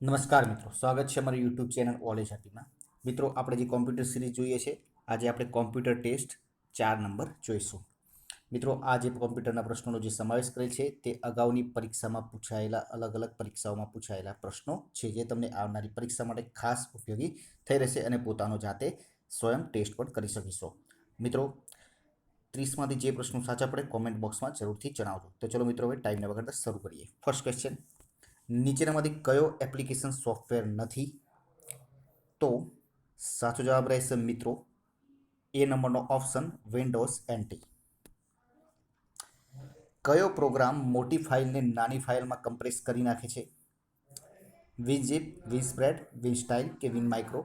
નમસ્કાર મિત્રો, સ્વાગત છે અમારી યુટ્યુબ ચેનલ ઓલેજ હેપીમાં મિત્રો, આપણે જે કોમ્પ્યુટર સિરીઝ જોઈએ છે, આજે આપણે કોમ્પ્યુટર ટેસ્ટ ચાર નંબર જોઈશું. મિત્રો, આ જે કોમ્પ્યુટરના પ્રશ્નોનો જે સમાવેશ કરેલ છે, તે અગાઉની પરીક્ષામાં પૂછાયેલા અલગ અલગ પરીક્ષાઓમાં પૂછાયેલા પ્રશ્નો છે, જે તમને આવનારી પરીક્ષા માટે ખાસ ઉપયોગી થઈ રહેશે અને પોતાનો જાતે સ્વયં ટેસ્ટ પણ કરી શકીશો. મિત્રો, ત્રીસમાંથી જે પ્રશ્નો સાચા પડે કોમેન્ટ બોક્સમાં જરૂરથી જણાવજો. તો ચલો મિત્રો, હવે ટાઈમને વગર શરૂ કરીએ. ફર્સ્ટ ક્વેશ્ચન નીચેનામાંથી કયો એપ્લિકેશન સોફ્ટવેર નથી? તો સાચો જવાબ રહેશે મિત્રો, એ નંબરનો ઓપ્શન વિન્ડોઝ એન્ટી કયો પ્રોગ્રામ મોટી ફાઇલને નાની ફાઇલમાં કમ્પ્રેસ કરી નાખે છે? વિનઝીપ વિનસ્પ્રેડ વિનસ્ટાઇલ કે વિન માઇક્રો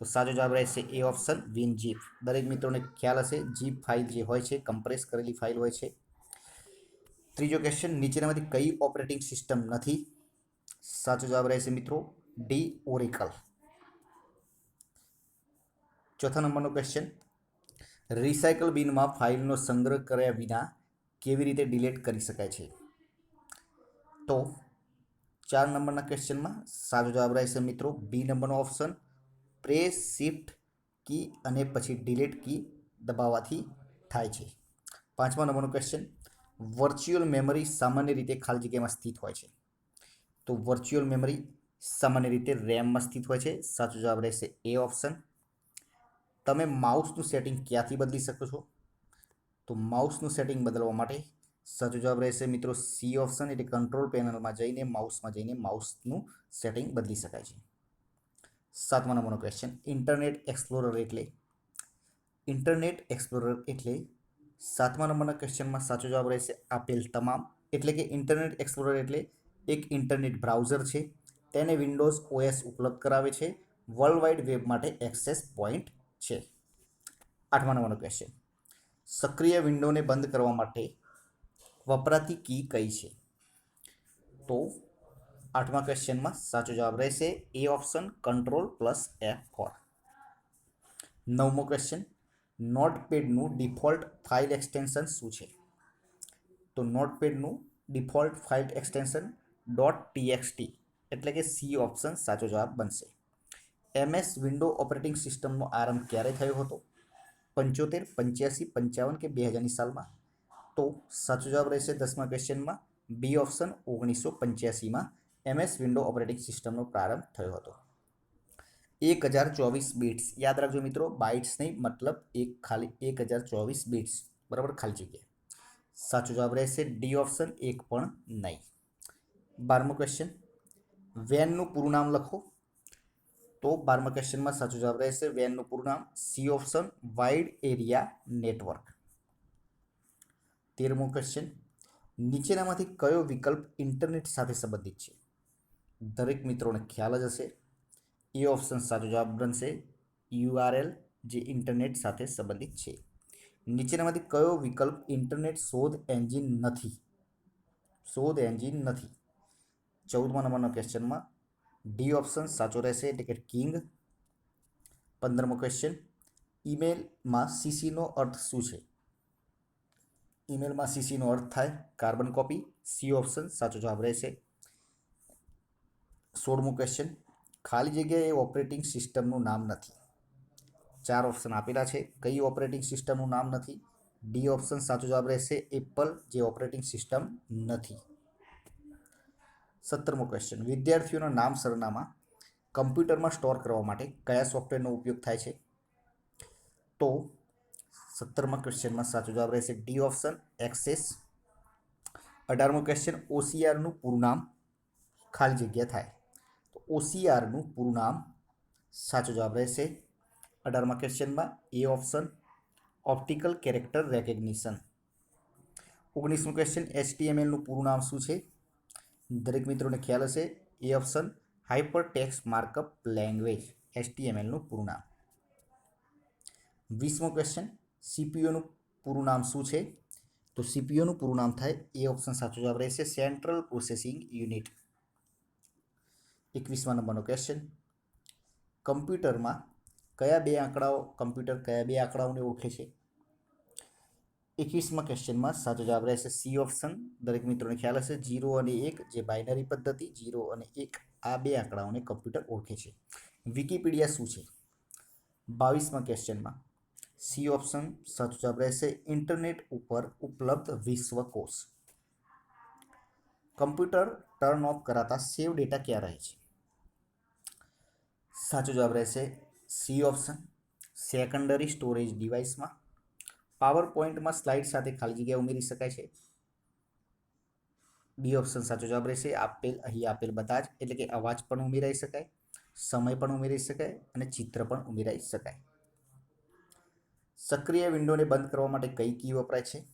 તો સાચો જવાબ રહેશે એ ઓપ્શન વિનજીપ દરેક મિત્રોને ખ્યાલ હશે જીપ ફાઇલ જે હોય છે કમ્પ્રેસ કરેલી ફાઇલ હોય છે. ત્રીજો ક્વેશ્ચન નીચેનામાંથી કઈ ઓપરેટિંગ સિસ્ટમ નથી? સાચો જવાબ રહેશે મિત્રો ડી ઓરિકલ. ચોથા નંબરનો ક્વેશ્ચન રિસાયકલ બિનમાં ફાઇલનો સંગ્રહ કર્યા વિના કેવી રીતે ડિલીટ કરી શકાય છે? તો ચાર નંબરના ક્વેશ્ચનમાં સાચો જવાબ રહેશે મિત્રો બી નંબરનો ઓપ્શન પ્રેસ શિફ્ટ કી અને પછી ડિલીટ કી દબાવવાથી થાય છે. પાંચમા નંબરનો ક્વેશ્ચન વર્ચ્યુઅલ મેમરી સામાન્ય રીતે ખાલી જગ્યામાં સ્થિત હોય છે. તો વર્ચ્યુઅલ મેમરી સામાન્ય રીતે રેમમાં સ્થિત હોય છે. સાચો જવાબ રહેશે એ ઓપ્શન તમે માઉસનું સેટિંગ ક્યાંથી બદલી શકો છો? તો માઉસનું સેટિંગ બદલવા માટે સાચો જવાબ રહેશે મિત્રો સી ઓપ્શન એટલે કંટ્રોલ પેનલમાં જઈને માઉસમાં જઈને માઉસનું સેટિંગ બદલી શકાય છે. સાતમા નંબરનો ક્વેશ્ચન ઇન્ટરનેટ એક્સપ્લોરર એટલે ઇન્ટરનેટ એક્સપ્લોરર એટલે સાતમા નંબરના ક્વેશ્ચનમાં સાચો જવાબ રહેશે આપેલ તમામ. એટલે કે ઇન્ટરનેટ એક્સપ્લોરર એટલે એક ઇન્ટરનેટ બ્રાઉઝર છે. તેને વિન્ડોઝ ઓએસ ઉપલબ્ધ કરાવે છે. વર્લ્ડ વાઇડ વેબ માટે એક્સેસ પોઈન્ટ છે. આઠમા નંબરનો ક્વેશ્ચન સક્રિય વિન્ડોને બંધ કરવા માટે વપરાતી કી કઈ છે? તો આઠમા ક્વેશ્ચનમાં સાચો જવાબ રહેશે A option control plus F four. નવમો ક્વેશ્ચન. નોટપેડનું ડિફોલ્ટ ફાઇલ એક્સટેન્શન શું છે? તો નોટપેડનું default file extension dot TXT એટલે કે સી ઓપ્શન સાચો જવાબ બનશે. એમએસ વિન્ડો ઓપરેટિંગ સિસ્ટમનો આરંભ ક્યારે થયો હતો? પંચોતેર, પંચ્યાસી, પંચાવન કે બે હજારની સાલમાં? તો સાચો જવાબ રહેશે દસમા ક્વેશ્ચનમાં બી ઓપ્શન ઓગણીસો પંચ્યાસીમાં એમએસ વિન્ડો ઓપરેટિંગ સિસ્ટમનો પ્રારંભ થયો હતો. એક હજાર ચોવીસ બીટ્સ યાદ રાખજો મિત્રો બાઇટ્સ નહીં, મતલબ એક ખાલી, એક હજાર ચોવીસ બીટ્સ બરાબર, ખાલી જગ્યા સાચો જવાબ રહેશે ડી ઓપ્શન એક પણ નહીં. બારમો ક્વેશ્ચન વેનનું પૂરું નામ લખો. તો બારમા ક્વેશ્ચનમાં સાચો જવાબ રહેશે વેનનું પૂરું નામ C option wide area network તેરમો question નીચેનામાંથી કયો વિકલ્પ ઇન્ટરનેટ સાથે સંબંધિત છે? દરેક મિત્રોને ખ્યાલ જ હશે. એ ઓપ્શન સાચો જવાબ બનશે યુઆરએલ જે ઇન્ટરનેટ સાથે સંબંધિત છે. નીચેનામાંથી કયો વિકલ્પ ઇન્ટરનેટ શોધ એન્જિન નથી? શોધ એન્જિન નથી. ચૌદમા નંબરના ક્વેશ્ચનમાં ડી ઓપ્શન સાચો રહેશે એટલે કે કિંગ પંદરમો ક્વેશ્ચન ઈમેલમાં સીસીનો અર્થ શું છે? ઈમેલમાં સીસીનો અર્થ થાય કાર્બન કોપી સી ઓપ્શન સાચો જવાબ રહેશે. સોળમું ક્વેશ્ચન ખાલી જગ્યાએ ઓપરેટિંગ સિસ્ટમનું નામ નથી. ચાર ઓપ્શન આપેલા છે, કઈ ઓપરેટિંગ સિસ્ટમનું નામ નથી? ડી ઓપ્શન સાચો જવાબ રહેશે એપલ જે ઓપરેટિંગ સિસ્ટમ નથી. સત્તરમો ક્વેશ્ચન વિદ્યાર્થીઓના નામ સરનામા કમ્પ્યુટરમાં સ્ટોર કરવા માટે કયા સોફ્ટવેરનો ઉપયોગ થાય છે? તો સત્તરમા ક્વેશ્ચનમાં સાચો જવાબ રહેશે ડી ઓપ્શન એક્સેસ અઢારમો ક્વેશ્ચન ઓસીઆરનું પૂરું નામ ખાલી જગ્યા થાય. તો ઓસીઆરનું પૂરું નામ સાચો જવાબ રહેશે અઢારમા ક્વેશ્ચનમાં A option optical character recognition ઓગણીસમું question એચટીએમએલનું પૂરું નામ શું છે? દરેક મિત્રોને ખ્યાલ હશે, A option hyper text markup language એચટીએમએલનું પૂરું નામ. વીસમો ક્વેશ્ચન સીપીયુનું પૂરું નામ શું છે? તો સીપીયુનું પૂરું નામ થાય, એ ઓપ્શન સાચો જવાબ રહેશે સેન્ટ્રલ પ્રોસેસિંગ યુનિટ એકવીસમા નંબરનો ક્વેશ્ચન કમ્પ્યુટરમાં કયા બે આંકડાઓ કમ્પ્યુટર કયા બે આંકડાઓને ઓળખે છે? એકવીસમાં ક્વેશ્ચનમાં સાચો જવાબ રહેશે સી ઓપ્શન દરેક મિત્રોને ખ્યાલ હશે જીરો અને એક, જે બાઇનરી પદ્ધતિ જીરો અને એક, આ બે આંકડાઓને કમ્પ્યુટર ઓળખે છે. વિકીપીડિયા શું છે? બાવીસમાં ક્વેશ્ચનમાં સી ઓપ્શન સાચો જવાબ રહેશે ઇન્ટરનેટ ઉપર ઉપલબ્ધ વિશ્વકોશ કમ્પ્યુટર ટર્ન ઓફ કરાતા સેવ ડેટા ક્યાં રહે છે? સાચો જવાબ રહેશે સી ઓપ્શન સેકન્ડરી સ્ટોરેજ ડિવાઇસમાં પાવર પોઈન્ટમાં સ્લાઇડ સાથે ખાલી જગ્યા ઉમેરી શકાય છે. બી ઓપ્શન સાચો જવાબ રહેશે. આપેલ, અહીં આપેલ બધા જ, એટલે કે અવાજ પણ ઉમેરાઈ શકાય, સમય પણ ઉમેરી શકાય અને ચિત્ર પણ ઉમેરાઈ શકાય. સક્રિય વિન્ડોને બંધ કરવા માટે કઈ કી વપરાય છે?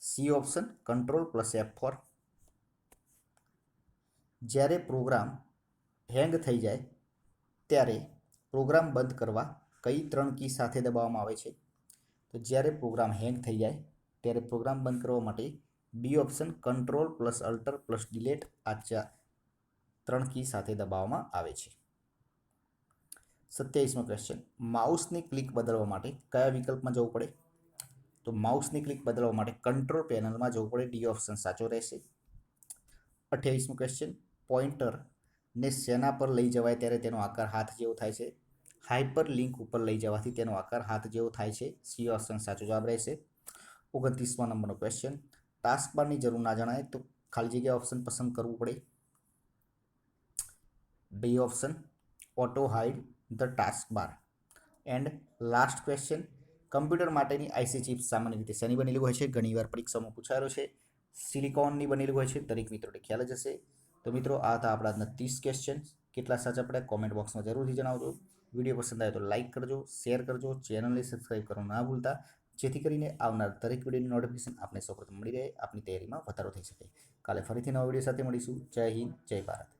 C option, control plus F four. જ્યારે પ્રોગ્રામ હેંગ થઈ જાય, ત્યારે પ્રોગ્રામ બંધ કરવા કઈ ત્રણ કી સાથે દબાવવામાં આવે છે? તો જ્યારે પ્રોગ્રામ હેંગ થઈ જાય, ત્યારે પ્રોગ્રામ બંધ કરવા માટે B option control plus alt plus delete આ ચા ત્રણ કી સાથે દબાવવામાં આવે છે. સત્યાવીસમો ક્વેશ્ચન માઉસની ક્લિક બદલવા માટે કયા વિકલ્પમાં જવું પડે? તો માઉસની ક્લિક બદલવા માટે કંટ્રોલ પેનલમાં જવું પડે ડી ઓપ્શન સાચો રહેશે. અઠ્યાવીસમો ક્વેશ્ચન પોઇન્ટર ને શેના પર લઈ જવાય ત્યારે તેનો આકાર હાથ જેવો થાય છે. હાઇપર લિંક ઉપર લઈ જવાથી તેનો આકાર હાથ જેવો થાય છે. સી ઓપ્શન સાચો જવાબ રહેશે. ઓગણત્રીસમાં નંબરનો ક્વેશ્ચન ટાસ્ક બારની જરૂર ના જણાય તો ખાલી જગ્યા ઓપ્શન પસંદ કરવું પડે. B option auto hide the task bar and last question computer માટેની આઈસી ચિપ સામાન્ય રીતે શેની બનેલી હોય છે? ઘણીવાર પરીક્ષામાં પૂછાયેલો છે. સિલિકોનની બનેલી હોય છે. દરેક મિત્રોને ખ્યાલ જ હશે. તો મિત્રો, આ હતા આપણા ત્રીસ ક્વેશ્ચન કેટલા સાચા પડ્યા? કોમેન્ટ બોક્સમાં જરૂરથી જણાવજો. વીડિયો પસંદ આવે તો લાઇક કરજો શેર કરજો ચેનલને સબસ્ક્રાઈબ કરવાનું ના ભૂલતા. જેથી કરીને આવનાર દરેક વિડીયોની નોટિફિકેશન આપને સૌપ્રથમ મળી રહે, આપની તૈયારીમાં વધારો થઈ શકે. કાલે ફરીથી નવા વીડિયો સાથે મળીશું. જય હિન્દ, જય ભારત.